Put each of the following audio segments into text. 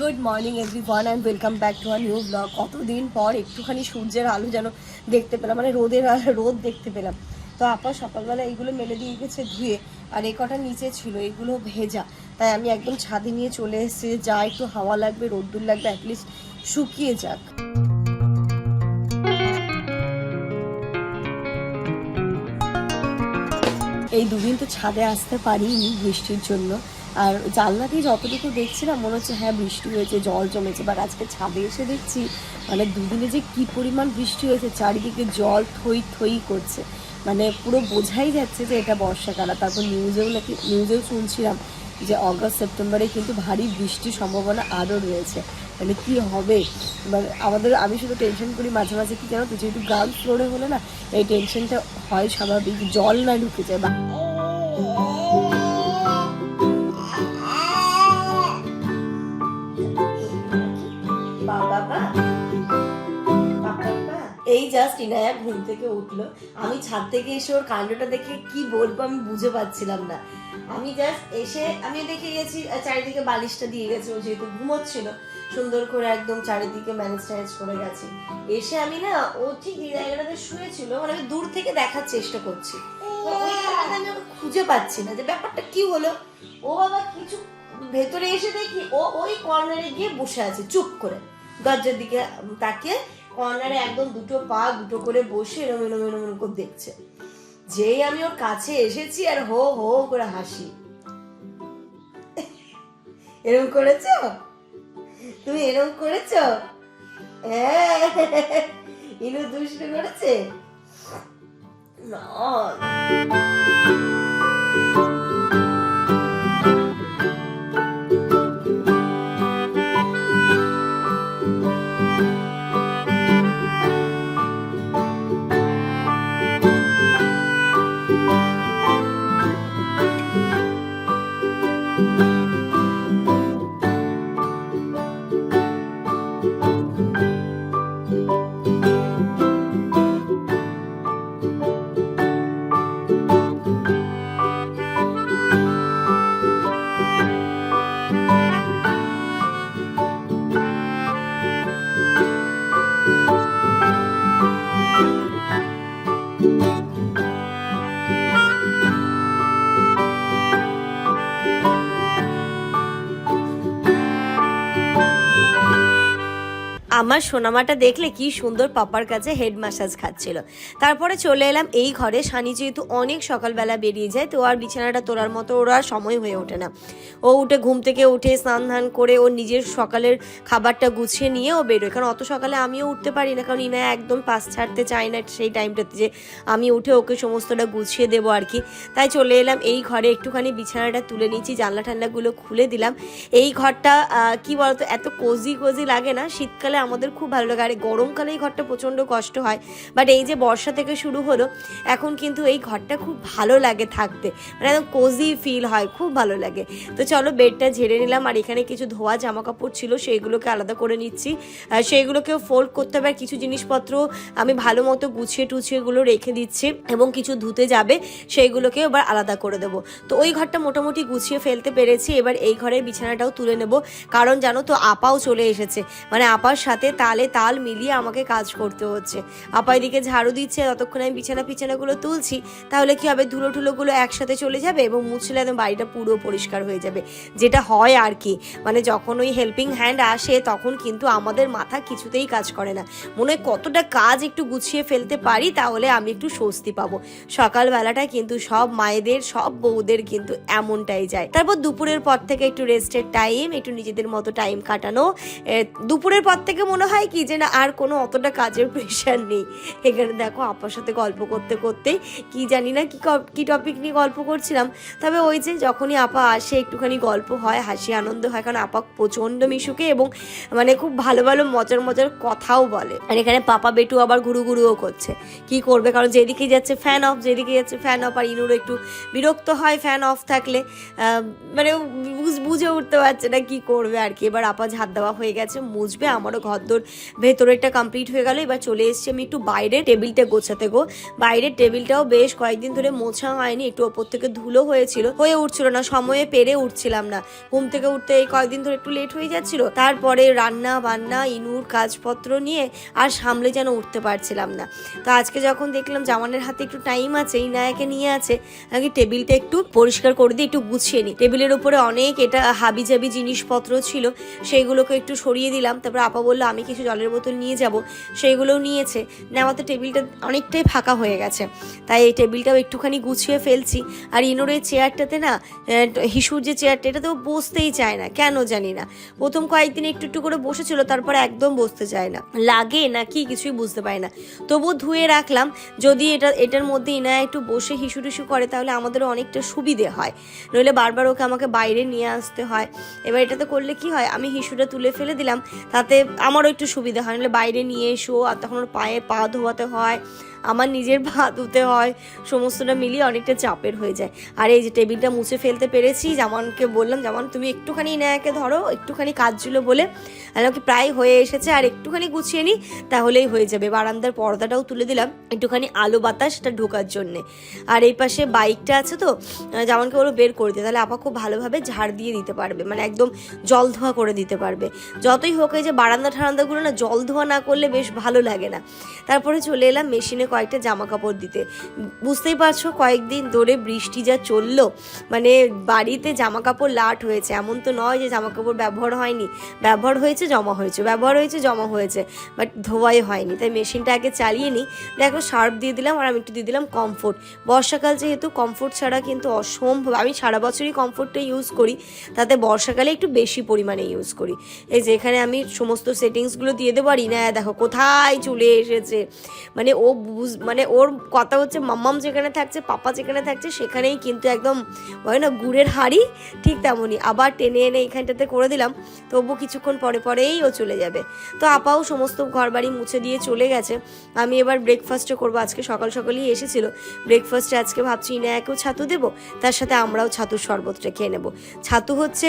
Good morning everyone and welcome back to our new blog কতদিন পর একটুখানি সূর্যের আলো যেন দেখতে পেলাম মানে রোদের রোদ দেখতে পেলাম। তো আপা সকালবেলা এইগুলো মেলে দিয়ে গেছে ধুয়ে, আর এই কটা নিচে ছিল, এগুলো ভেজা। তাই আমি একদম ছাদে নিয়ে চলে এসেছি, যা একটু হাওয়া লাগবে, রোদ্দুর লাগবে অ্যাটলিস্ট শুকিয়ে যাক। এই দুদিন তো ছাদে আসতে পারিনি বৃষ্টির জন্য। আর জানলা দিয়ে যতটুকু দেখছিলাম, মনে হচ্ছে হ্যাঁ বৃষ্টি হয়েছে, জল জমেছে বাট আজকে ছাদে এসে দেখছি মানে দুদিনে যে কি পরিমাণ বৃষ্টি হয়েছে, চারিদিকে জল থই থই করছে। মানে পুরো বোঝাই যাচ্ছে যে এটা বর্ষাকাল তারপর নিউজেও নাকি নিউজেও শুনছিলাম যে অগস্ট সেপ্টেম্বরে কিন্তু ভারী বৃষ্টির সম্ভাবনা আরও রয়েছে। মানে কি হবে? এবার আমাদের, আমি শুধু টেনশন করি মাঝে মাঝে, কি জানো তো, যেহেতু গ্রাউন্ড ফ্লোরে হলে না, এই টেনশনটা হয় স্বাভাবিক, জল না ঢুকে যায়, বা জাস্ট ইনায়া ঘুম থেকে উঠল। আমি ছাদ থেকে এসে ওর কাণ্ডটা দেখে কি বলব আমি বুঝে পাচ্ছিলাম না। আমি জাস্ট এসে আমি দেখে গেছি চারিদিকে বালিশটা দিয়ে গেছে, ও যেহেতু ঘুমোচ্ছিল, সুন্দর করে একদম চারিদিকে ম্যানেজ ট্যানেজ করে গেছে। এসে আমি না, ও ঠিক যে জায়গাটাতে শুয়েছিল মানে আমি দূর থেকে দেখার চেষ্টা করছি। আমি ওকে খুঁজে পাচ্ছি না যে ব্যাপারটা কি হলো। ও বাবা কিছু ভেতরে এসে দেখি, ও ওই কর্নারে গিয়ে বসে আছে, চুপ করে। দরজার দিকে তাকিয়ে কর্নারে একদম দুটো পা দুটো করে বসে এরম এরম এরম এরম করে দেখছে। যেই আমি ওর কাছে এসেছি আর হো হো করে হাসি। এরম করেছ? তুমি এরম করেছ? হ্যাঁ ইনু দুষ্ট করেছে? না। আমার সোনামাটা দেখলে কি সুন্দর পাপার কাছে হেড ম্যাসাজ খাচ্ছিল। তারপরে চলে এলাম এই ঘরে। সানি যেহেতু অনেক সকালবেলা বেরিয়ে যায়, তো আর বিছানাটা তোলার মতো ওর আর সময় হয়ে ওঠে না। ও উঠে ঘুম থেকে উঠে স্নান ধান করে ও নিজের সকালের খাবারটা গুছিয়ে নিয়ে ও বেরোয়। কারণ অত সকালে আমিও উঠতে পারি না, কারণ ইনা একদম পাস ছাড়তে চায় না সেই টাইমটাতে যে আমি উঠে ওকে সমস্তটা গুছিয়ে দেবো আর কি। তাই চলে এলাম এই ঘরে। একটুখানি বিছানাটা তুলে নিয়েছি, জানলা ঠান্ডাগুলো খুলে দিলাম। এই ঘরটা কি বলতো, এত কোজি কোজি লাগে না? শীতকালে আমাদের খুব ভালো লাগে। আর গরমকালে এই ঘরটা প্রচণ্ড কষ্ট হয়। বাট এই যে বর্ষা থেকে শুরু হলো, এখন কিন্তু এই ঘরটা খুব ভালো লাগে থাকতে। মানে একদম কোজি ফিল হয়, খুব ভালো লাগে। তো চলো বেডটা ঝেড়ে নিলাম, আর এখানে কিছু ধোয়া জামা কাপড় ছিল, সেইগুলোকে আলাদা করে নিচ্ছি। সেইগুলোকেও ফোল্ড করতে হবে, আর কিছু জিনিসপত্র আমি ভালো মতো গুছিয়ে টুছিয়ে গুলো রেখে দিচ্ছি, এবং কিছু ধুতে যাবে সেইগুলোকে এবার আলাদা করে দেবো। তো ওই ঘরটা মোটামুটি গুছিয়ে ফেলতে পেরেছি, এবার এই ঘরের বিছানাটাও তুলে নেব। কারণ জানো তো, আপাও চলে এসেছে। মানে আপার সাথে তালে তাল মিলিয়ে আমাকে কাজ করতে হচ্ছে। আপা এদিকে ঝাড়ু দিচ্ছে, ততক্ষণ আমি বিছানা পিছানাগুলো তুলছি, তাহলে কি হবে? ধুলো টুলোগুলো একসাথে চলে যাবে এবং মুছলে একদম বাড়িটা পুরো পরিষ্কার হয়ে যাবে। যেটা হয় আর কি মানে যখন ওই হেল্পিং হ্যান্ড আসে, তখন কিন্তু আমাদের মাথা কিছুতেই কাজ করে না। মনে হয় কতটা কাজ একটু গুছিয়ে ফেলতে পারি, তাহলে আমি একটু স্বস্তি পাবো। সকালবেলাটা কিন্তু সব মায়েদের, সব বউদের কিন্তু এমনটাই যায়। তারপর দুপুরের পর থেকে একটু রেস্টের টাইম একটু নিজেদের মতো টাইম কাটানো। দুপুরের পর থেকে মনে হয় কি যে না, আর কোনো অতটা কাজের প্রেশার নেই। এখানে দেখো আপার সাথে গল্প করতে করতে, কি জানি না কি ক- টপিক নিয়ে গল্প করছিলাম। তবে ওই যে যখনই আপা আসে, একটুখানি গল্প হয়, হাসি, আনন্দ হয়, কারণ আপা প্রচণ্ড মিশুকে এবং মানে খুব ভালো ভালো মজার মজার কথাও বলে। আর এখানে পাপা বেটু আবার ঘুরু ঘুরুও করছে। কি করবে? কারণ যেদিকে যাচ্ছে ফ্যান অফ যেদিকে যাচ্ছে ফ্যান অফ আর ইনুরও একটু বিরক্ত হয় ফ্যান অফ থাকলে মানে বুঝ- উঠতে পারছে না কি করবে আর কি। এবার আপা ঝাঁত দেওয়া হয়ে গেছে, মুছবে, আমারও ঘর ঘরদোর ভেতরেরটা কমপ্লিট হয়ে গেল। এবার চলে এসেছি আমি একটু বাইরে টেবিলটা গোছাতে গো। বাইরের টেবিলটাও বেশ কয়েকদিন ধরে মোছা হয়নি, একটু ওপর থেকে ধুলো হয়েছিল। হয়ে উঠছিল না, সময়ে পেরে উঠছিলাম না। ঘুম থেকে উঠতে এই কয়েকদিন ধরে একটু লেট হয়ে যাচ্ছিল। তারপরে রান্না বান্না, ইনুর কাজপত্র নিয়ে আর সামলে যেন উঠতে পারছিলাম না। তো আজকে যখন দেখলাম জামানের হাতে একটু টাইম আছে, ইনায়াকে নিয়ে আছে, আগে টেবিলটা একটু পরিষ্কার করে দিয়ে একটু গুছিয়ে নিই। টেবিলের উপরে অনেক এটা হাবিজাবি জিনিসপত্র ছিল, সেইগুলোকে একটু সরিয়ে দিলাম। তারপর আপা বলল, আমি কিছু জলের বোতল নিয়ে যাব, সেইগুলোও নিয়েছে। নেওয়াতে টেবিলটা অনেকটাই ফাঁকা হয়ে গেছে। তাই এই টেবিলটাও একটুখানি গুছিয়ে ফেলছি। আর ইনোর এই চেয়ারটাতে না হিসুর যে চেয়ারটা, এটা তো বসতেই চায় না। কেন জানি না। প্রথম কয়েকদিন একটু একটু করে বসেছিল, তারপরে একদম বসতে চায় না। লাগে না কি কিছুই বুঝতে পারি না। তবুও ধুয়ে রাখলাম। যদি এটা, এটার মধ্যে ইনায়া একটু বসে হিসু টিসু করে, তাহলে আমাদেরও অনেকটা সুবিধে হয়। নইলে বারবার ওকে আমাকে বাইরে নিয়ে আসতে হয়। এবার এটাতে করলে কি হয়? আমি হিসুটা তুলে ফেলে দিলাম। তাতে আমারও একটু সুবিধা হয় নাহলে বাইরে নিয়ে এসো আর তখন ওর পায়ে পা ধোয়াতে হয়। আমার নিজের পা ধুতে হয়, সমস্তটা মিলিয়ে অনেকটা চাপের হয়ে যায়। আর এই যে টেবিলটা মুছে ফেলতে পেরেছি, জামানকে বললাম, জামান, তুমি একটুখানি নেয়াকে ধরো, একটুখানি কাজগুলো বলে আমাকে প্রায় হয়ে এসেছে, আর একটুখানি গুছিয়ে নিই তাহলেই হয়ে যাবে। বারান্দার পর্দাটাও তুলে দিলাম, একটুখানি আলো বাতাস, সেটা ঢোকার জন্যে। আর এই পাশে বাইকটা আছে তো জামানকে ওরা বের করে দিতে তাহলে আপা খুব ভালোভাবে ঝাড় দিয়ে দিতে পারবে মানে একদম জল ধোয়া করে দিতে পারবে। যতই হোক, এই যে বারান্দা ঠারান্দাগুলো না, জল ধোয়া না করলে বেশ ভালো লাগে না। তারপরে চলে এলাম, মেশিনে কয়েকটা জামা কাপড় দিতে। বুঝতেই পারছ, কয়েকদিন ধরে বৃষ্টি যা চলল মানে বাড়িতে জামা কাপড় লাট হয়েছে। এমন তো নয় যে জামা কাপড় ব্যবহার হয়নি। ব্যবহার হয়েছে, জমা হয়েছে। ব্যবহার হয়েছে, জমা হয়েছে, বাট ধোয়াই হয়নি। তাই মেশিনটা আগে চালিয়ে নিই। দেখো সার্ফ দিয়ে দিলাম আর আমি একটু দিয়ে দিলাম কমফোর্ট বর্ষাকাল যেহেতু কমফোর্ট ছাড়া কিন্তু অসম্ভব। আমি সারা বছরই কমফোর্টটা ইউজ করি। তাতে বর্ষাকালে একটু বেশি পরিমাণে ইউজ করি। এই যে এখানে আমি সমস্ত সেটিংসগুলো দিয়ে দেবো আর ইনায়া দেখো কোথায় চলে এসেছে। মানে ও বুঝ মানে ওর কথা হচ্ছে মাম্মাম যেখানে থাকছে, পাপা যেখানে থাকছে, সেখানেই কিন্তু একদম হয় না, গুড়ের হাড়ি, ঠিক তেমনই। আবার টেনে এনে এখানটাতে করে দিলাম, তবু কিছুক্ষণ পরে পরেই ও চলে যাবে। তো আপাও সমস্ত ঘর বাড়ি মুছে দিয়ে চলে গেছে। আমি এবার ব্রেকফাস্টও করব। আজকে সকাল সকালই এসেছিল। ব্রেকফাস্টে আজকে ভাবছি ইনায়াকেও ছাতু দেবো? তার সাথে আমরাও ছাতুর শরবতটা খেয়ে নেব। ছাতু হচ্ছে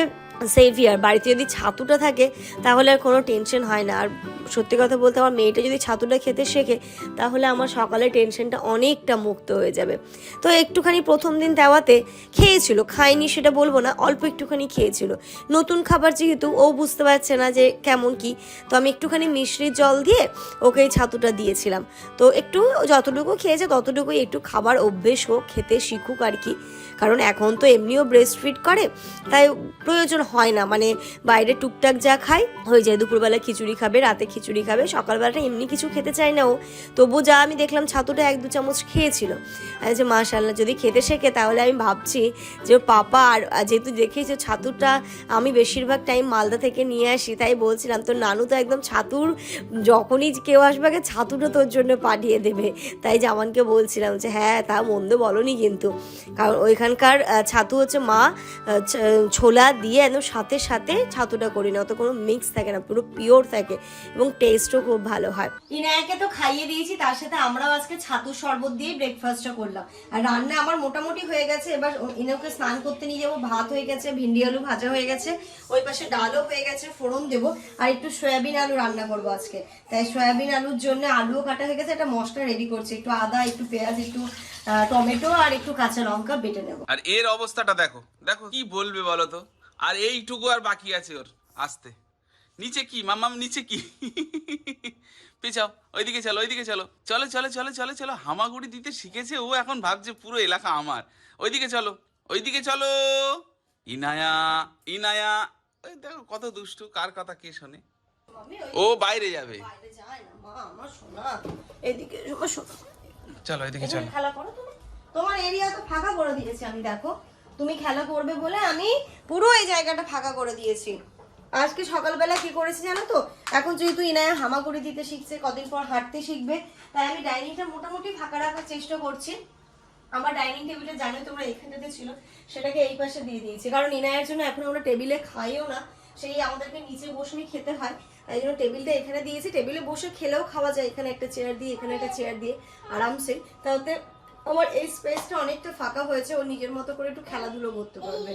সেভিয়ার বাড়িতে যদি ছাতুটা থাকে, তাহলে আর কোনো টেনশন হয় না। আর সত্যি কথা বলতে আমার মেয়েটা যদি ছাতুটা খেতে শেখে, তাহলে আমার সকালে টেনশনটা অনেকটা মুক্ত হয়ে যাবে। তো একটুখানি প্রথম দিন দেওয়াতে খেয়েছিল, খায়নি সেটা বলব না, অল্প একটুখানি খেয়েছিল। নতুন খাবার যেহেতু, ও বুঝতে পারছে না যে কেমন কি। তো আমি একটুখানি মিশ্রির জল দিয়ে ওকে এই ছাতুটা দিয়েছিলাম। তো একটু যতটুকু খেয়েছে, ততটুকুই একটু খাবার অভ্যেস হোক, খেতে শিখুক আর কি। কারণ এখন তো এমনিও ব্রেস্ট ফিড করে, তাই প্রয়োজন হয় না। মানে বাইরে টুকটাক যা খায়, হয়ে যায়। দুপুরবেলা খিচুড়ি খাবে, রাতে খিচুড়ি খাবে, সকালবেলাটা এমনি কিছু খেতে চায় না ও। তবু যা আমি দেখলাম, ছাতুটা এক দু চামচ খেয়েছিল। আমি যে মাশাল্লাহ যদি খেতে শেখে, তাহলে আমি ভাবছি যে পাপা আর আর যেহেতু দেখেছি যে ছাতুটা আমি বেশিরভাগ টাইম মালদা থেকে নিয়ে আসি, তাই বলছিলাম, তোর নানু তো একদম ছাতুর, যখনই কেউ আসবে, আগে ছাতুটা তোর জন্য পাঠিয়ে দেবে। তাই জামানকে বলছিলাম যে হ্যাঁ তা মন্দ বলনি কিন্তু। কারণ ওইখানকার ছাতু হচ্ছে মা ছোলা দিয়ে একদম সাথে সাথে ছাতুটা করি না অত কোনো মিক্স থাকে না পুরো পিওর থাকে এবং টেস্টও খুব ভালো হয়। ইনায়াকে তো খাইয়ে দিয়েছি তার সাথে আমরাও আজকে ছাতুর শরবত দিয়ে ব্রেকফাস্টটা করলাম। আর রান্না আমার মোটামুটি হয়ে গেছে এবার ইনাকে স্নান করতে নিয়ে যাব ভাত হয়ে গেছে ভিন্ডি আলু ভাজা হয়ে গেছে ওই পাশে ডালও হয়ে গেছে ফোড়ন দেবো আর একটু সয়াবিন আলু রান্না করব আজকে। তাই সয়াবিন আলুর জন্য আলুও কাটা হয়ে গেছে একটা মশলা রেডি করছি একটু আদা একটু পেঁয়াজ একটু আহ, টমেটো আর একটু কাঁচা লঙ্কা বেটে নেব। আর এর অবস্থাটা দেখো দেখো কি বলবে বলো তো? আর এইটুকু আর বাকি আছে ওর আসতে। নিচে কি মামাম নিচে কি? পেছাও ওইদিকে চলো ওইদিকে চলো। চলো চলো চলো চলো চলো হামাগুড়ি দিতে শিখেছে ও এখন ভাবছে পুরো এলাকা আমার। ওইদিকে চলো ওইদিকে চলো। ইনায়া ইনায়া ওই দেখো কত দুষ্টু কার কথা কে শোনে? ও বাইরে যাবে। এদিকে চলো ওইদিকে চলো। খেলা করো তোমার এরিয়া তো ফাঁকা করে দিয়েছি আমি দেখো। তুমি খেলা করবে বলে আমি পুরো এই জায়গাটা ফাঁকা করে দিয়েছি। আজকে সকালবেলা কি করেছি জানো তো? এখন যেহেতু ইনায়া হামাগুড়ি দিতে শিখছে, কদিন পর হাঁটতে শিখবে, তাই আমি ডাইনিংটা মোটামুটি ফাঁকা রাখার চেষ্টা করছি। আমার ডাইনিং টেবিলটা জানো তোমরা এখানটাতে ছিল, সেটাকে এই পাশে দিয়ে দিয়েছি। কারণ ইনায়ের জন্য এখন আমরা টেবিলে খাইও না, সেই আমাদেরকে নিচে বসেই খেতে হয়। তাই জন্য টেবিলটা এখানে দিয়েছি। টেবিলে বসে খেলেও খাওয়া যায় এখানে একটা চেয়ার দিয়ে, এখানে একটা চেয়ার দিয়ে, আরামসে। তাতে আমার এই স্পেসটা অনেকটা ফাঁকা হয়েছে, ও নিজের মতো করে একটু খেলাধুলো করতে পারবে।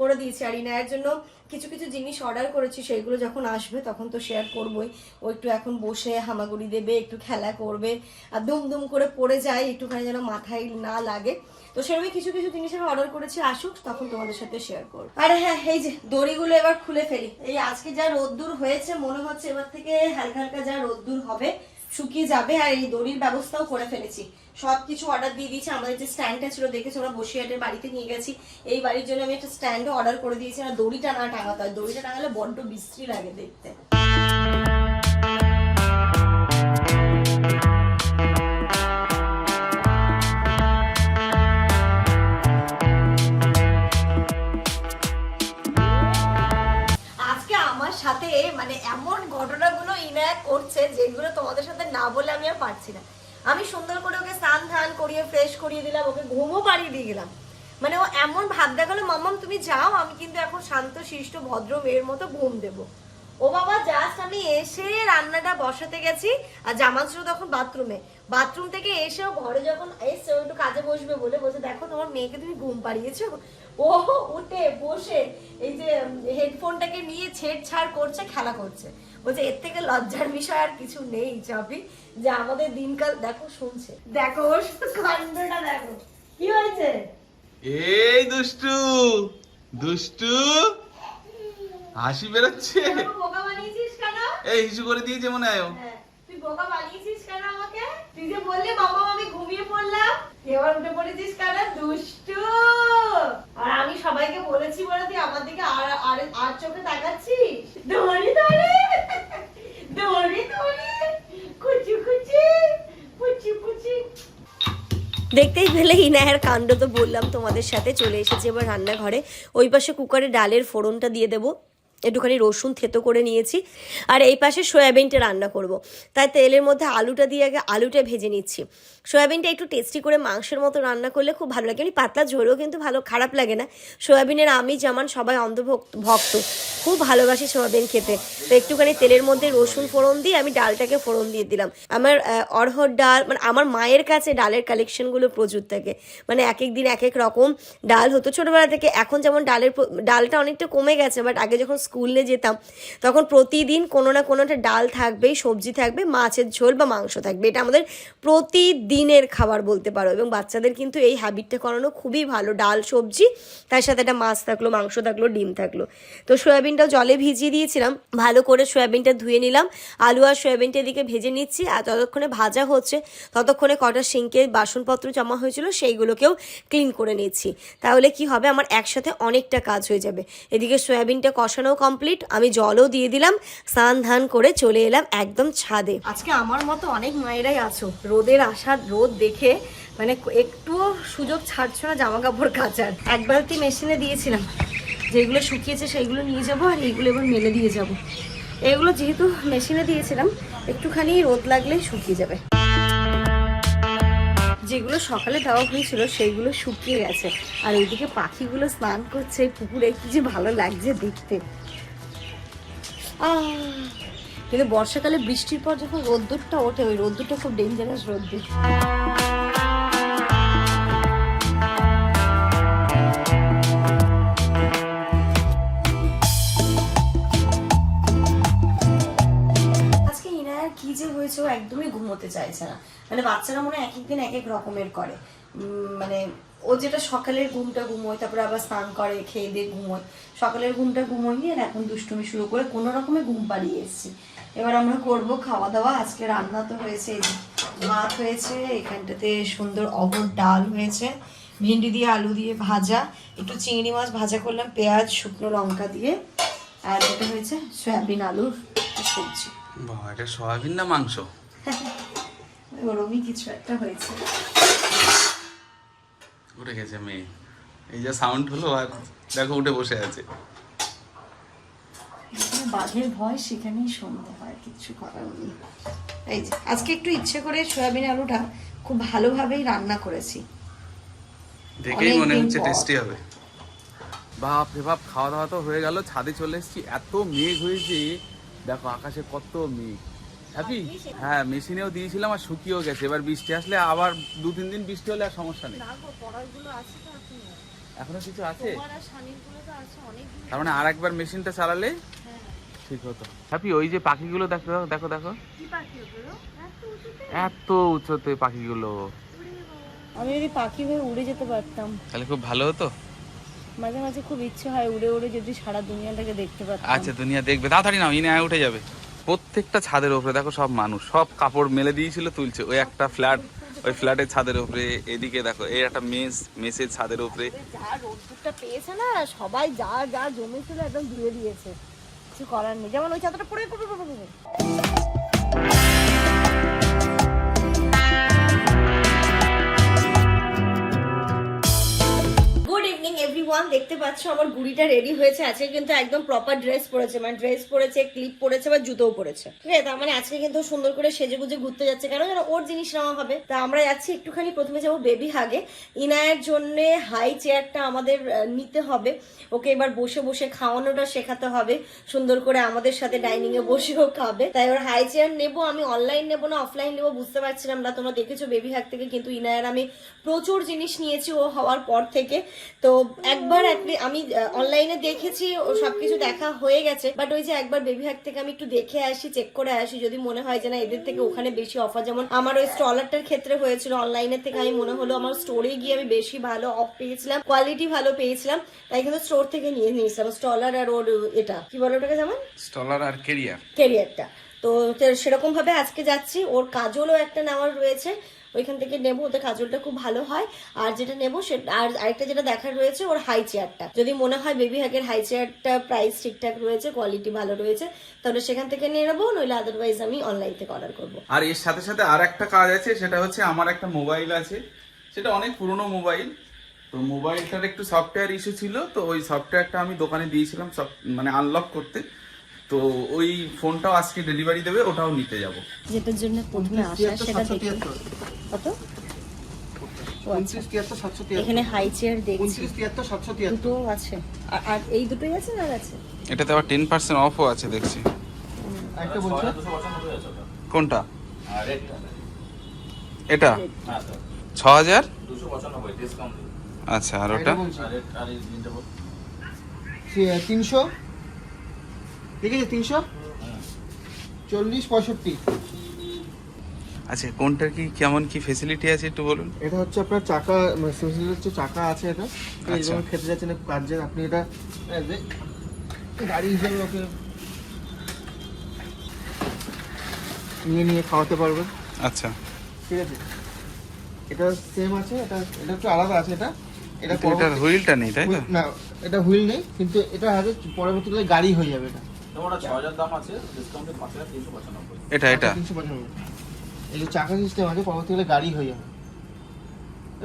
করে দিয়েছি, আর ইনায়ের জন্য কিছু কিছু জিনিস অর্ডার করেছি, সেইগুলো যখন আসবে তখন তো শেয়ার করবোই। ও একটু এখন বসে হামাগুড়ি দেবে, একটু খেলা করবে, আর দুম দুম করে পড়ে যায়, একটুখানি যেন মাথায় না লাগে। তো সেরকমই কিছু কিছু জিনিস আমি অর্ডার করেছি, আসুক, তখন তোমাদের সাথে শেয়ার করব। আর হ্যাঁ এই যে দড়িগুলো এবার খুলে ফেলি। এই আজকে যা রোদ্দুর হয়েছে, মনে হচ্ছে এবার থেকে হালকা হালকা যা রোদ্দুর হবে শুকিয়ে যাবে আর এই দড়ির ব্যবস্থাও করে ফেলেছি। সব কিছু অর্ডার দিয়ে দিয়েছি। আমাদের যে স্ট্যান্ডটা ছিল, দেখেছি ওরা বসিরহাটের বাড়িতে নিয়ে গেছি। এই বাড়ির জন্য আমি একটা স্ট্যান্ডও অর্ডার করে দিয়েছি। আর দড়িটা না টাঙাতে হয়। দড়িটা টাঙালে বড্ড বিশ্রী লাগে দেখতে। মানে এমন ঘটনাগুলো ইনায়াত করছে যেগুলো তোমাদের সাথে না বলে আমি আর পারছি না। আমি সুন্দর করে ওকে স্নান ধান করিয়ে ফ্রেশ করিয়ে দিলাম, ওকে ঘুমও পাড়িয়ে দিয়ে গেলাম। মানে ও এমন ভাব দেখাল, মাম্মাম, তুমি যাও, আমি কিন্তু এখন শান্ত, শিষ্ট, ভদ্র মেয়ের মতো ঘুম দেব। ও বাবা জাস্ট আমি এসে রান্নাটা বসাতে গেছি, আর জামা ছিল তখন বাথরুমে। বাথরুম থেকে এসেও ঘরে যখন এসছে একটু কাজে বসবে বলে বলছে, দেখো, তোমার মেয়েকে তুমি ঘুম পাড়িয়েছো? ও উঠে বসে এই যে হেডফোনটাকে নিয়ে ছেড়ছাড় করছে খেলা করছে। বলছে এর থেকে লজ্জার বিষয় আর কিছু নেই চাপি যে আমাদের দিনকাল দেখো শুনছে। দেখো ওর কাণ্ডটা দেখো। কি হয়েছে? এই দুষ্টু দুষ্টু হাসি বেরোচ্ছে। বোকা বানিয়েছিস কেন? এই হিসু করে দিয়েছে মনে হয়। হ্যাঁ, তুই বোকা বানিয়েছিস কেন আমাকে? তুই যে বললি বাবা আমি ঘুমিয়ে পড়লাম। দেখতেই পেলে ইনায়ের কাণ্ড, তো বললাম তোমাদের সাথে চলে এসেছে এবার রান্নাঘরে। ওই পাশে কুকারে ডালের ফোড়নটা দিয়ে দেবো। একটুখানি রসুন থেতো করে নিয়েছি। আর এই পাশে সয়াবিনটা রান্না করব। তাই তেলের মধ্যে আলুটা দিয়ে আগে আলুটা ভেজে নিচ্ছি। সয়াবিনটা একটু টেস্টি করে মাংসের মতো রান্না করলে খুব ভালো লাগে। এমনি পাতলা ঝোলও কিন্তু ভালো খারাপ লাগে না। সয়াবিনের আমি যেমন সবাই অন্ধভক্ত ভক্ত খুব ভালোবাসি সয়াবিন খেতে। তো একটুখানি তেলের মধ্যে রসুন ফোড়ন দিয়ে আমি ডালটাকে ফোড়ন দিয়ে দিলাম। আমার আহ, অড়হর ডাল মানে আমার মায়ের কাছে ডালের কালেকশনগুলো প্রচুর থাকে। মানে এক এক দিন এক এক রকম ডাল হতো ছোটোবেলা থেকে। এখন যেমন ডালের ডালটা অনেকটা কমে গেছে বাট আগে যখন স্কুলে যেতাম তখন প্রতিদিন কোনো না কোনো একটা ডাল থাকবেই সবজি থাকবে মাছের ঝোল বা মাংস থাকবে। এটা আমাদের প্রতিদিনের খাবার বলতে পারো এবং বাচ্চাদের কিন্তু এই হ্যাবিটটা করানো খুবই ভালো। ডাল, সবজি, তার সাথে একটা মাছ থাকল, মাংস থাকল, ডিম থাকল। তো সয়াবিনটাও জলে ভিজিয়ে দিয়েছিলাম। ভালো করে সয়াবিনটা ধুয়ে নিলাম। আলু আর সয়াবিনটা এদিকে ভেজে নিচ্ছি আর ততক্ষণে ভাজা হচ্ছে, ততক্ষণে কটা সিঙ্কে বাসনপত্র জমা হয়েছিল, সেইগুলোকেও ক্লিন করে নিচ্ছি। তাহলে কি হবে? আমার একসাথে অনেকটা কাজ হয়ে যাবে। এদিকে সয়াবিনটা কষানো কমপ্লিট আমি জলও দিয়ে দিলাম স্নান ধান করে চলে এলাম একদম ছাদে। আজকে আমার মতো অনেক মায়েরাই আছো। রোদের আসার রোদ দেখে মানে একটুও সুযোগ ছাড়ছো না জামা কাপড় কাচার। এক বালতি মেশিনে দিয়েছিলাম। যেগুলো শুকিয়েছে সেইগুলো নিয়ে যাব আর এইগুলো এবার মেলে দিয়ে যাব। এগুলো যেহেতু মেশিনে দিয়েছিলাম, একটুখানি রোদ লাগলেই শুকিয়ে যাবে। যেগুলো সকালে দেওয়া হয়েছিল সেইগুলো শুকিয়ে গেছে। আর ওইদিকে পাখিগুলো স্নান করছে, পুকুরে, কি যে ভালো লাগছে দেখতে। আহ! কিন্তু বর্ষাকালে বৃষ্টির পর যখন রোদ্দুরটা ওঠে, ওই রোদ্দুরটা খুব ডেঞ্জারাস রোদ্দুর। কি যে হয়েছে, ও একদমই ঘুমোতে চাইছে না। মানে বাচ্চারা মনে এক একদিন এক এক রকমের করে। মানে ও যেটা সকালের ঘুমটা ঘুমোয়, তারপরে আবার স্নান করে, খেয়ে দিয়ে ঘুমোয়। সকালের ঘুমটা ঘুমোই আর এখন দুষ্টুমি শুরু করে কোনো রকমে ঘুম পাড়িয়ে এসেছি। এবার আমরা করব খাওয়া দাওয়া। আজকে রান্না তো হয়েছে ভাত হয়েছে এখানটাতে সুন্দর অবর ডাল হয়েছে ভেন্ডি দিয়ে আলু দিয়ে ভাজা একটু চিংড়ি মাছ ভাজা করলাম পেঁয়াজ শুকনো লঙ্কা দিয়ে আর যেটা হয়েছে সয়াবিন আলুর সবজি। এটা সয়াবিন না মাংস? ওরমই কিছু একটা হয়েছে। উঠে গেছে মেয়ে। এই যে সাউন্ড হলো আর দেখো উঠে বসে আছে। বাঘের ভয় সেখানেই শুনতে হয় কিচ্ছু করার নেই। এই যে আজকে একটু ইচ্ছে করে সয়াবিন আলুটা খুব ভালোভাবেই রান্না করেছি। দেখেই মনে হচ্ছে টেস্টি হবে। বাপ রে বাপ খাওয়া দাওয়া তো হয়ে গেল ছাদে চলে এসেছি এত মেঘ হয়েছে। দেখো আকাশে কত মেঘ। হ্যাপি? হ্যাঁ মেশিনেও দিয়েছিলাম আর শুকিয়েও গেছে। এবার বৃষ্টি আসলে আবার দু তিন দিন বৃষ্টি হলে আর সমস্যা নেই। এখনও। কিছু আছে? তার মানে আর একবার মেশিনটা চালালে ঠিক হতো হ্যাপি ওই যে পাখিগুলো দেখো দেখো দেখো। কি পাখি ওগুলো? এত উঁচুতে? এত উঁচুতে পাখিগুলো। আমি যদি পাখি হয়ে উড়ে যেতে পারতাম। তাহলে খুব ভালো হতো? মাঝে মাঝে খুব ইচ্ছে হয় উড়ে উড়ে যদি সারা দুনিয়াটাকে দেখতে পারতাম। আচ্ছা দুনিয়া দেখবে। তাড়াতাড়ি নাও ইনে উঠে যাবে। প্রত্যেকটা ছাদের উপরে দেখো সব মানুষ সব কাপড় মেলে দিয়েছিল তুলছে। ওই একটা ফ্ল্যাট ওই ফ্ল্যাটের ছাদের উপরে এদিকে দেখো এই একটা মেস মেসের ছাদের উপরে যা রোদ্দুরটা পেয়েছে না সবাই যা যা জমেছিল একদম ধুয়ে দিয়েছে। কিছু করার নেই যেমন ওই চাদরটা পরে ইভিনিং এভরিওয়ান দেখতে পাচ্ছ আমার গুড়িটা রেডি হয়েছে, আজকে কিন্তু একদম প্রপার ড্রেস পরেছে মানে ড্রেস পরেছে ক্লিপ পরেছে বা জুতোও পরেছে। ঠিক আছে, তার মানে আজকে কিন্তু সুন্দর করে সেজে গুজে ঘুরতে যাচ্ছে, কেন যেন ওর জিনিস নেওয়া হবে। তা আমরা যাচ্ছি একটুখানি, প্রথমে যাব বেবি হাগে ইনায়ের জন্য হাই চেয়ারটা আমাদের নিতে হবে। ওকে এবার বসে বসে খাওয়ানোটা শেখাতে হবে। সুন্দর করে আমাদের সাথে ডাইনিং এ বসেও খাবে। তাই ওর হাই চেয়ার নেব, আমি অনলাইন নেব না অফলাইন নেব, বুঝতে পারছিলাম না। তোমরা দেখেছ বেবি হাগ থেকে কিন্তু ইনায়ের আমি প্রচুর জিনিস নিয়েছি ও হওয়ার পর থেকে। তো একবার আমি অনলাইনে দেখেছি সবকিছু দেখা হয়ে গেছে বাট ওই যে একবার বেবি হাগ থেকে আমি একটু দেখে আসি চেক করে আসি যদি মনে হয় যে না এদের থেকে ওখানে বেশি অফার যেমন আমার ওই স্টলারটার ক্ষেত্রে হয়েছিল অনলাইনের থেকে আমি মনে হলো আমার স্টোরে গিয়ে আমি বেশি ভালো অফ পেয়েছিলাম কোয়ালিটি ভালো পেয়েছিলাম তাই কিন্তু স্টোর থেকে নিয়ে নিয়েছিলাম স্টলার আর ওর এটা কি বলে ওটাকে যেমন? স্টলার আর কেরিয়ার ক্যারিয়ারটা তো সেরকম ভাবে আজকে যাচ্ছি ওর কাজলও একটা নেওয়ার রয়েছে ওইখান থেকে নেব, ওদের কাজলটা খুব ভালো হয়। আর যেটা নেব সেটা আর আরেকটা যেটা দেখার রয়েছে, ওর হাই চেয়ারটা যদি মনে হয় বেবি হ্যাকের হাই চেয়ারটা প্রাইস ঠিকঠাক রয়েছে কোয়ালিটি ভালো রয়েছে, তাহলে সেখান থেকে নিয়ে নেব, নইলে আদারওয়াইজ আমি অনলাইন থেকে অর্ডার করব। আর এর সাথে সাথে আর একটা কাজ আছে, সেটা হচ্ছে আমার একটা মোবাইল আছে। সেটা অনেক পুরনো মোবাইল তো মোবাইলটার একটু সফটওয়্যার ইস্যু ছিল, তো ওই সফটওয়্যারটা আমি দোকানে দিয়েছিলাম, সব মানে আনলক করতে। তো ওই ফোনটাও আজকে ডেলিভারি দেবে ওটাও নিতে যাব। যেটার জন্য প্রথমে আসা সেটা দেখি। কত? আচ্ছা। এখানে হাই চেয়ার দেখছি। দুটো আছে। আর- আর এই দুটোই আছে না আর আছে? এটাতে আবার টেন পার্সেন্ট অফও আছে দেখছি। একটা বলছে? কোনটা? এটা? ছ হাজার আচ্ছা আর ওটা? সে- তিনশো? ঠিক আছে তিনশো? চল্লিশ পঁয়ষট্টি। আচ্ছা কোনটার কি কেমন কি ফেসিলিটি আছে একটু বলুন? এটা হচ্ছে আপনার চাকা সিলিন্ডার হচ্ছে চাকা আছে এটা। আচ্ছা। খেতে যাচ্ছেন কাজের আপনি এটা গাড়ি হিসেবে ওকে নিয়ে নিয়ে খাওয়াতে পারবেন। আচ্ছা। ঠিক আছে? এটা সেম আছে এটা এটা একটু আলাদা আছে এটা। এটা এটার হুইলটা নেই তাই না এটা হুইল নেই কিন্তু এটা হাতে পরবর্তীকালে গাড়ি হয়ে যাবে এটা। এটা এটা। তিনশো পঁচানব্বই। এই যে চাকা সিস্টেম আছে পরবর্তীকালে গাড়ি হয়ে যাবে।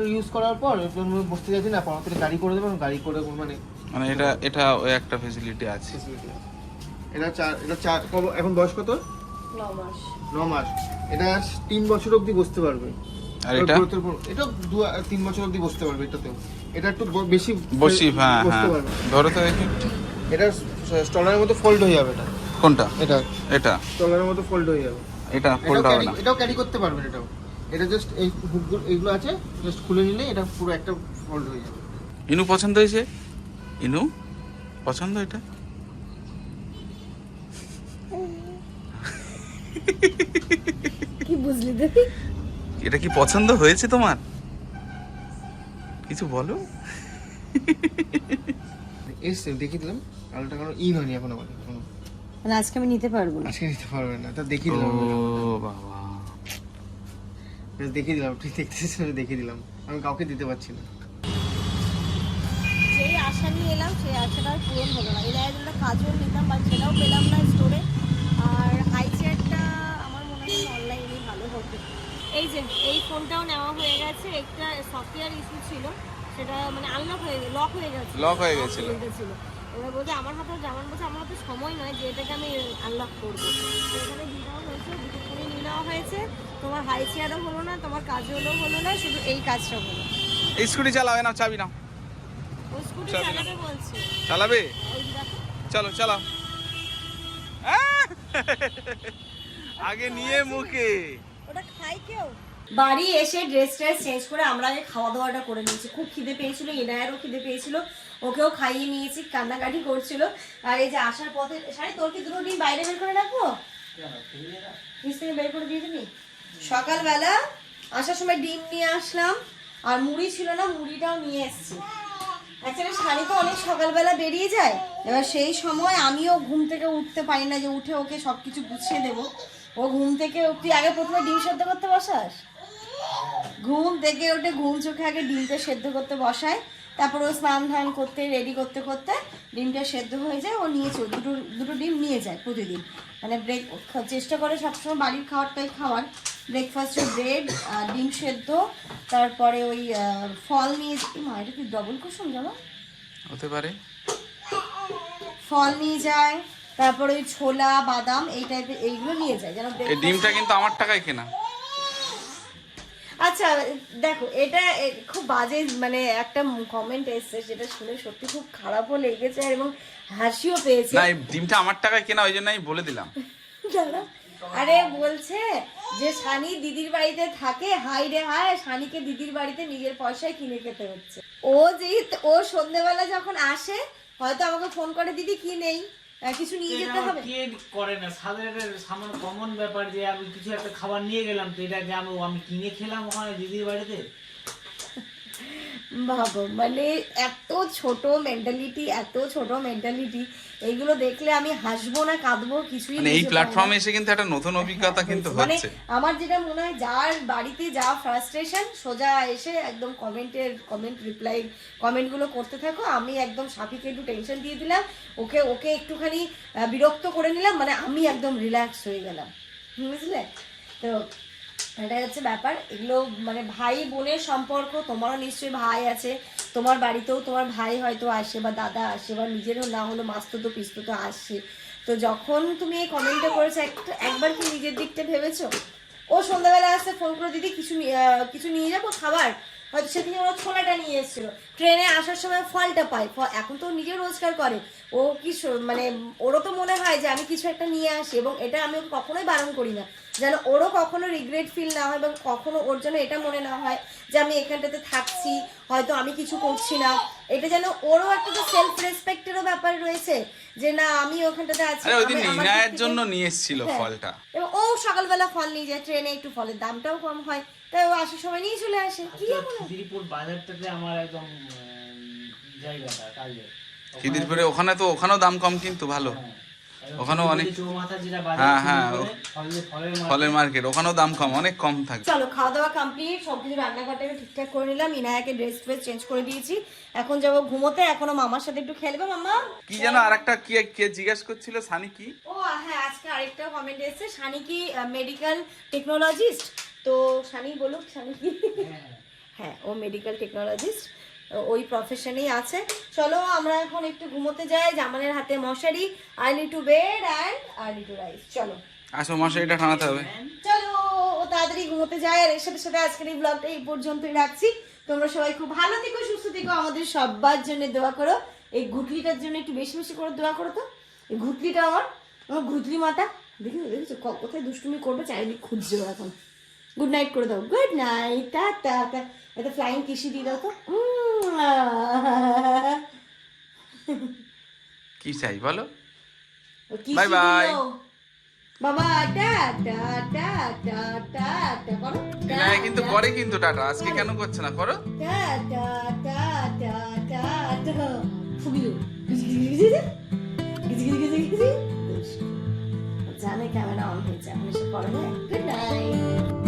ইউজ করার পর বসতে যাচ্ছি না পরবর্তীকালে গাড়ি করে দেবেন গাড়ি করে মানে মানে এটা এটা ওই একটা ফেসিলিটি আছে। এটা চার এটা চার কব- এখন বয়স কত? ন মাস। ন মাস। এটা তিন বছর অবধি বসতে পারবে। আর এটা? এটা দু তিন বছর অবধি বসতে পারবে এটাতেও। এটা একটু বেশি বসি হ্যাঁ হ্যাঁ। পারবে। ধরো তো দেখি। এটা স্টলারের মতো ফোল্ড হয়ে যাবে এটা। কোনটা? এটা। এটা। স্টলারের মতো ফোল্ড হয়ে যাবে। এটা এটাও ফোল্ড হবে না। এটাও ক্যারি করতে পারবেন এটাও। এটা জাস্ট এই হুকগুলো এইগুলো আছে জাস্ট খুলে নিলে এটা পুরো একটা ফোল্ড হয়ে যাবে। ইনু পছন্দ হয়েছে? ইনু? পছন্দ এটা? কি বুঝলি দেখি? এটা কি পছন্দ হয়েছে তোমার? কিছু বলো? এসছে দেখিয়ে দিলাম। আলোটা কোনো ইন হয়নি এখন আমাদের এখনও। মানে আজকে আমি নিতে পারব না। আজকে নিতে পারবেন না তা দেখিয়ে ও দিলাম বাবা। Just দেখিয়ে দিলাম তুই দেখতেছিস আমি দেখিয়ে দিলাম। আমি কাউকে দিতে পারছি না। যেই আশা নিয়ে এলাম সেই আশাটা আর পূরণ হলো না। আগে যেটা কাজও নিতাম বা সেটাও পেলাম না স্টোরে আর হাই চেয়ারটা আমার মনে হয় অনলাইনে ভালো হতো। এই যে এই ফোনটাও নেওয়া হয়ে গেছে। একটা সফটওয়্যার ইস্যু ছিল। সেটা মানে আনলক হয়ে লক হয়ে গেছে। হয়ে গেছিল। এবার বলছে আমার হাতে যেমন বলছে আমার হাতে সময় নয় যে এটাকে আমি আনলক করব। এখানে হয়েছে দুটো ফোনই নিয়ে নেওয়া হয়েছে। তোমার হাই চেয়ারও হলো না তোমার কাজও হলো না শুধু এই কাজটা হলো। এই স্কুটি চালাবে না চাবি না স্কুটি। চালাতে বলছে। চালাবে? ওই চলো চালাও! আগে নিয়ে মুখে। ওটা খাই কেউ? বাড়ি এসে ড্রেস ট্রেস চেঞ্জ করে আমরা আগে খাওয়া দাওয়াটা করে নিয়েছি। খুব খিদে পেয়েছিল এনায়েরও খিদে পেয়েছিল, ওকেও খাইয়ে নিয়েছি, কান্নাকাটি করছিল। আর এই যে আসার পথে, শাড়ি, তোর কি দুটো ডিম বাইরে বের করে রাখব? ফ্রিজ বের করে দিয়ে দিবি? সকালবেলা আসার সময় ডিম নিয়ে আসলাম, আর মুড়ি ছিল না, মুড়িটাও নিয়ে এসেছি। অ্যাকচুয়ালি শাড়ি তো অনেক সকালবেলা বেরিয়ে যায়। এবার সেই সময় আমিও ঘুম থেকে উঠতে পারি না যে উঠে ওকে সব কিছু গুছিয়ে দেবো। ও ঘুম থেকে তুই আগে প্রথমে ডিম সেদ্ধ করতে বসাস? ঘুম থেকে উঠে ঘুম চোখে আগে ডিমটা সেদ্ধ করতে বসায় তারপর ও স্নান ধান করতে রেডি করতে করতে ডিমটা সেদ্ধ হয়ে যায় ও নিয়ে চল দুটো দুটো ডিম নিয়ে যায় প্রতিদিন। মানে ব্রেক চেষ্টা করে সবসময় বাড়ির খাওয়ারটাই খাওয়ার। ব্রেকফাস্টে ব্রেড ডিম সেদ্ধ তারপরে ওই ফল নিয়ে মা এটা কি ডবল কুসুম জানো? হতে পারে। ফল নিয়ে যায় তারপরে ওই ছোলা বাদাম এই টাইপের এইগুলো নিয়ে যায়। যেন ডিমটা কিন্তু আমার টাকায় কেনা। আচ্ছা দেখো এটা খুব বাজে মানে একটা কমেন্ট এসছে সেটা শুনে সত্যি খুব খারাপও লেগেছে এবং হাসিও পেয়েছে। না ডিমটা আমার টাকায় কেনা ওই জন্য আমি বলে দিলাম। আরে বলছে যে সানি দিদির বাড়িতে থাকে হাই রে হাই সানিকে দিদির বাড়িতে নিজের পয়সায় কিনে খেতে হচ্ছে। ও যে ও সন্ধেবেলা যখন আসে হয়তো আমাকে ফোন করে দিদি কি নেই? কিছু নিয়ে যেতে হবে? কে করে না? সাধারণের সামান্য কমন ব্যাপার যে আমি কিছু একটা খাবার নিয়ে গেলাম তো এটা যে আমি কিনে খেলাম ওখানে দিদির বাড়িতে? ভাবো মানে এত ছোট মেন্টালিটি এত ছোট মেন্টালিটি এইগুলো দেখলে আমি হাসবো না কাঁদবো কিছুই মানে এই। প্ল্যাটফর্মে এসে কিন্তু একটা নতুন অভিজ্ঞতা কিন্তু মানে হচ্ছে। আমার যেটা মনে হয় যার বাড়িতে যা ফ্রাস্ট্রেশন সোজা এসে একদম কমেন্টের কমেন্ট রিপ্লাই কমেন্টগুলো করতে থাকো আমি একদম সাফিকে একটু টেনশন দিয়ে দিলাম ওকে ওকে একটুখানি বিরক্ত করে নিলাম মানে আমি একদম রিল্যাক্স হয়ে গেলাম। বুঝলে? তো এটাই হচ্ছে ব্যাপার। এগুলো মানে ভাই বোনের সম্পর্ক, তোমারও নিশ্চয়ই ভাই আছে। তোমার বাড়িতেও তোমার ভাই হয়তো আসে বা দাদা আসে বা নিজেরও না হলো মাস্তো তো পিস্তো তো আসে। তো যখন তুমি এই কমেন্টটা করেছ একটা একবার কি নিজের দিকটা ভেবেছো? ও সন্ধ্যাবেলা আসতে ফোন করে দিদি, কিছু কিছু নিয়ে যাব? খাবার? হয়তো সেদিন ওরা ছোলাটা নিয়ে এসেছিল। ট্রেনে আসার সময় ফলটা পায়। ফ- এখন তো নিজে রোজগার করে। ও কি মানে ওরও তো মনে হয় যে আমি কিছু একটা নিয়ে আসি এবং এটা আমি কখনোই বারণ করি না। যেন ওরও কখনো রিগ্রেট ফিল না হয় এবং কখনো ওর জন্য এটা মনে না হয় যে আমি এখানটাতে থাকছি হয়তো আমি কিছু করছি না। এটা যেন ওরও একটা তো সেলফ রেসপেক্টেরও ব্যাপার রয়েছে যে না আমি ওখানটাতে আছি আরে ওই দিন আমি- আমার দিক ইনায়ের থেকে- জন্য নিয়ে এসেছিল হ্যাঁ। ফলটা। এবং ও সকালবেলা ফল নিয়ে যায় ট্রেনে একটু ফলের দামটাও কম হয় তাই ও আসার সময় নিয়ে চলে আসে। কি এমন? খিদিরপুর বাজারটাতে আমার একদম জায়গাটা কাজে খিদিরপুরে ওখানে তো ওখানেও দাম কম কিন্তু ভালো। ওখানেও অনেক- হ্যাঁ, হ্যাঁ, ফলের ফলের market। ফলের মার্কেট ওখানেও দাম কম অনেক কম থাকে। চলো খাওয়া দাওয়া কমপ্লিট সব কিছু রান্নাঘরটাকে ঠিকঠাক করে নিলাম। ইনায়াকে ড্রেস ফ্রেস চেঞ্জ করে দিয়েছি। এখন যাব ঘুমোতে এখনও মামার সাথে একটু খেলবে মামা। কি যেন আর একটা কি কে জিজ্ঞেস করছিল সানি কি? ও হ্যাঁ আজকে আরেকটা কমেন্ট এসেছে। সানি কি মেডিকেল টেকনোলজিস্ট তো সানি বলুক সানি কি? হ্যাঁ। হ্যাঁ ও মেডিকেল টেকনোলজিস্ট ওই প্রফেশনেই আছে। চলো আমরা এখন একটু ঘুমোতে যাই জামানের হাতে মশারি early to bed and early to rise চলো। আসো মশারিটা টানাতে হবে। চলো ও তাড়াতাড়ি ঘুমোতে যায়। আর এর সাথে সাথে আজকের এই ব্লগটা এই পর্যন্তই রাখছি। তোমরা সবাই খুব ভালো থেকো সুস্থ থেকো আমাদের সবার জন্য দোয়া করো। এই ঘুটলিটার জন্য একটু বেশি বেশি করে দোয়া করো তো। এই ঘুটলিটা আমার আমার ঘুটলি মাথা। দেখেছ দেখেছ কোথায় দুষ্টুমি করবে চারিদিক খুঁজছে এখন। গুড নাইট করে দাও। গুড নাইট টাটা একটা ফ্লাইং কিসি দিয়ে দাও তো? কি চাই বলো? বাই বাই বাবা টা টাটা টা টা করো। না কিন্তু করে কিন্তু টাটা। আজকে কেন করছে না? করো। টাটা টাটা টাটা ফুগিলো জানে ক্যামেরা অন হয়েছে আপনি সে করে গুড নাইট